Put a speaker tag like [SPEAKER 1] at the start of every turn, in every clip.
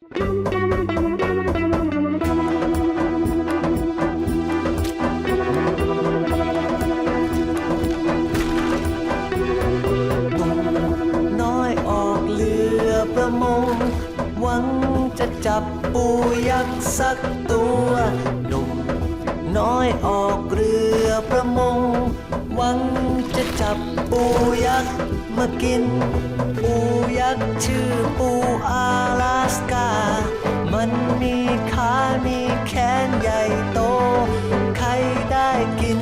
[SPEAKER 1] น้อยออกเรือประมง หวังจะจับปูยักษ์สักตัวหนุ่มน้อยออกเรือประมง หวัง จับปูยักษ์มากิน ปูยักษ์ชื่อปูอาลาสกา มันมีขามีแขนใหญ่โต ใครได้กิน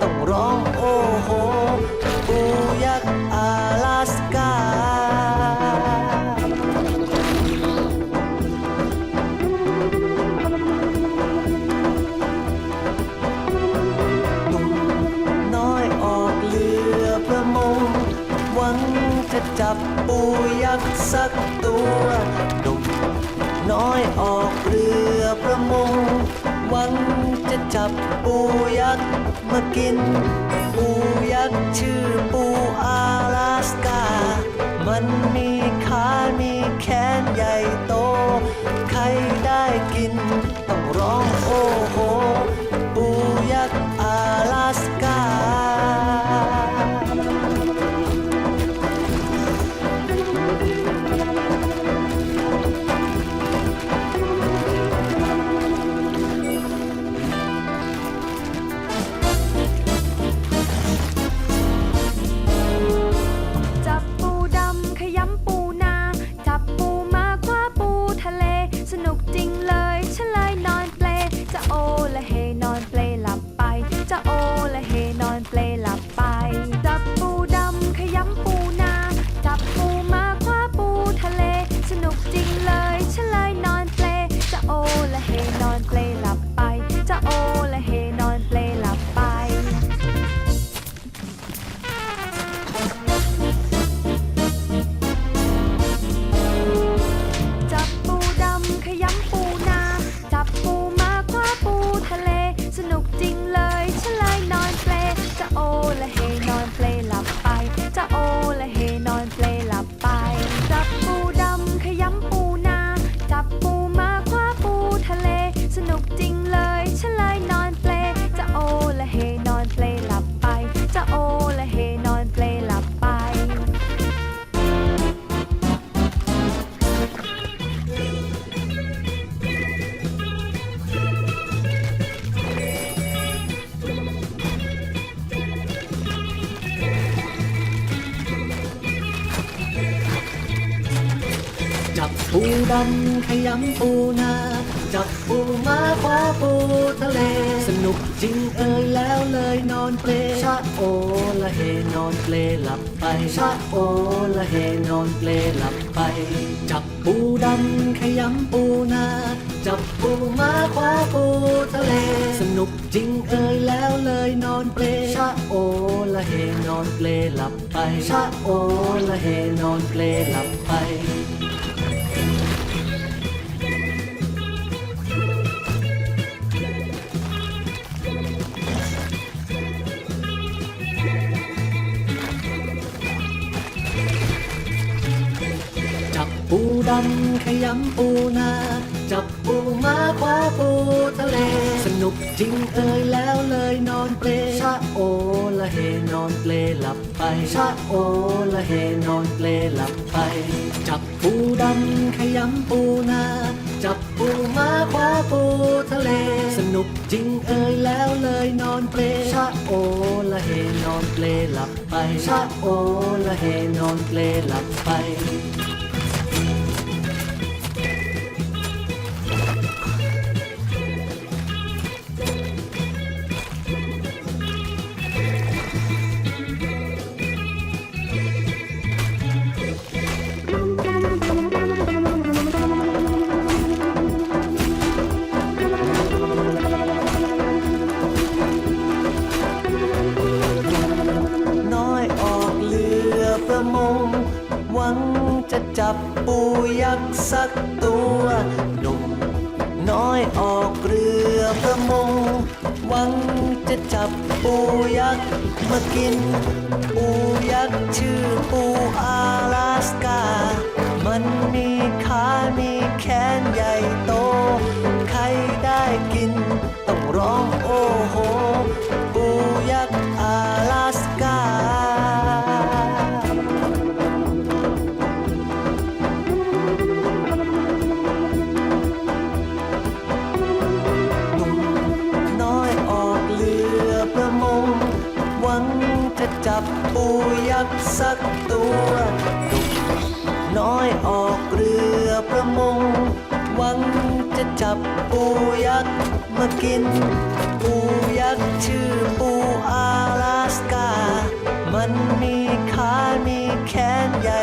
[SPEAKER 1] ต้องร้อง จะจับปูยักษ์มากิน ปูยักษ์ชื่อปูอาลาสกา มันมีขามีแขนใหญ่โต ใครได้กิน ต้องร้องโอ้โห ปูยักษ์อาลาสกา
[SPEAKER 2] ปูดำขยำปูนาจับปูมาคว้าปูทะเล สนุกจริงเอ่ย
[SPEAKER 1] แล้วเลยนอนเปลชะโอละเฮนอนเปลหลับไปชะโอละเฮนอนเปลหลับไป จับปูดำขยำปูนาจับปูมาคว้าปูทะเล สนุกจริงเอ่ยแล้วเลยนอนเปลชะโอละเฮนอนเปลหลับไปชะโอละเฮนอนเปลหลับไป ปูดำขยำปูนา จับปูมาคว้าปูทะเล สนุกจริงเอ่ยแล้วเลยนอนเปลชะโอละเฮนอนเปลหลับไป ชะโอละเฮนอนเปลหลับไป จับปูดำขยำปูนา จับปูมาคว้าปูทะเล สนุกจริงเอ่ยแล้วเลยนอนเปลชะโอละเฮนอนเปลหลับไป ชะโอละเฮนอนเปลหลับไปังจะจับปูยักษ์มากิน ปูยักษ์ชื่อปูอาลาสกา มันมีขามีแขนใหญ่โต ใครได้กิน ต้องร้องโอ้โห จะจับปูยักษ์มากิน ปูยักษ์ชื่อปูอาลาสกา มันมีขา มีแขนใหญ่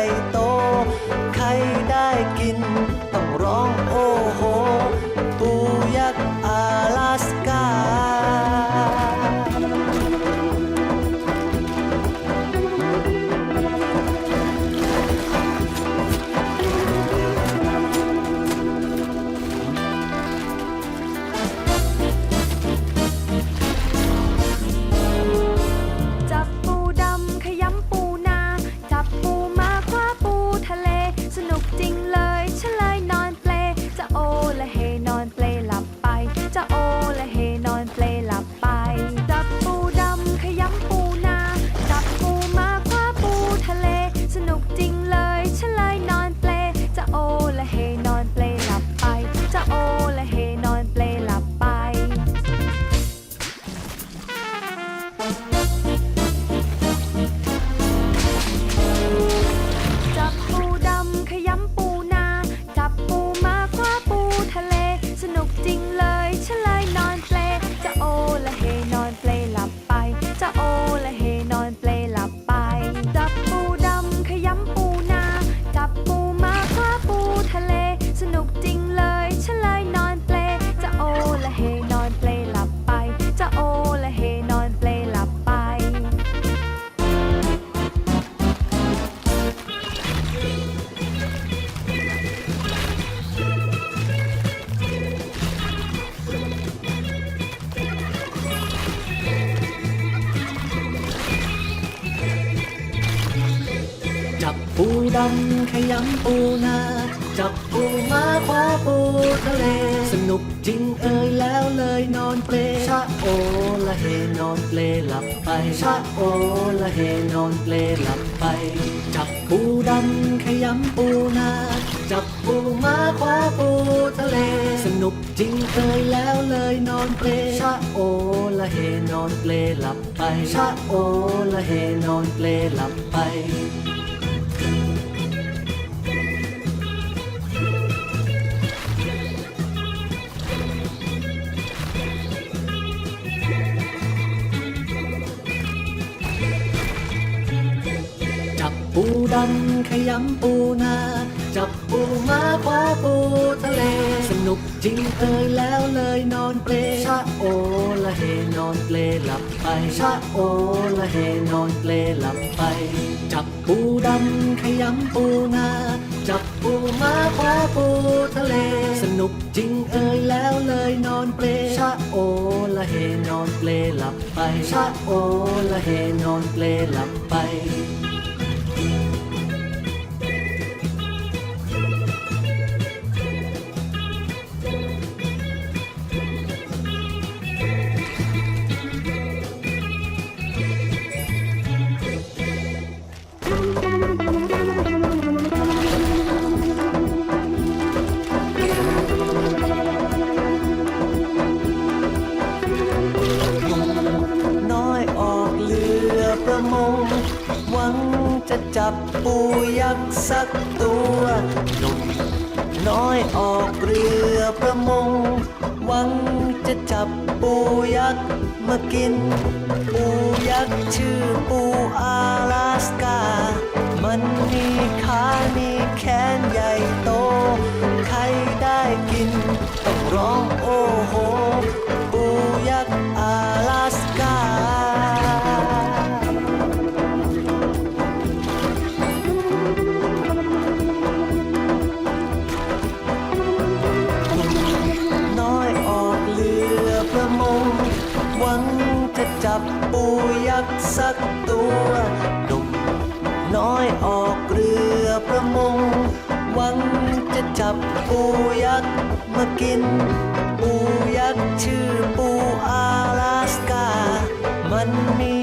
[SPEAKER 1] ดำ
[SPEAKER 2] ขยำปูนา จับปูมาคว้าปูทะเล สนุกจริงเอ่ย
[SPEAKER 1] แล้วเลยนอนเปลชะโอละเฮนอนเปลหลับไป ชะโอละเฮนอนเปลหลับไป จับปูดำขยำปูนา จับปูมาคว้าปูทะเล สนุกจริงเอ่ยแล้วเลยนอนเปลชะโอละเฮนอนเปลหลับไป ชะโอละเฮนอนเปลหลับไป บปูดำขยำปูนา จับปูมาคว้าปูทะเล สนุกจริงเอยแล้วเลยนอนเปลชะโอละเฮนอนเปลหลับไปชะโอละเฮนอนเปลหลับไป จับปูดำขยำปูนา จับปูมาคว้าปูทะเล สนุกจริงเอ่ยแล้วเลยนอนเปลชะโอละเฮนอนเปลหลับไปชะโอละเฮนอนเปลหลับไป ยักษ์สักตัวหนุ่มน้อยออกเรือประมง หวังจะจับปูยักษ์มากิน ปูยักษ์ชื่อปูอาลาสกา มันมีขามีแขนใหญ่โต ใครได้กิน ต้องร้องโอ้โห ปูยักษ์อาลาสกา กสักตัวหนุ่มน้อยออกเรือประมง หวังจะจับปูยักษ์มากิน ปูยักษ์ชื่อปูอาลาสกา มันมี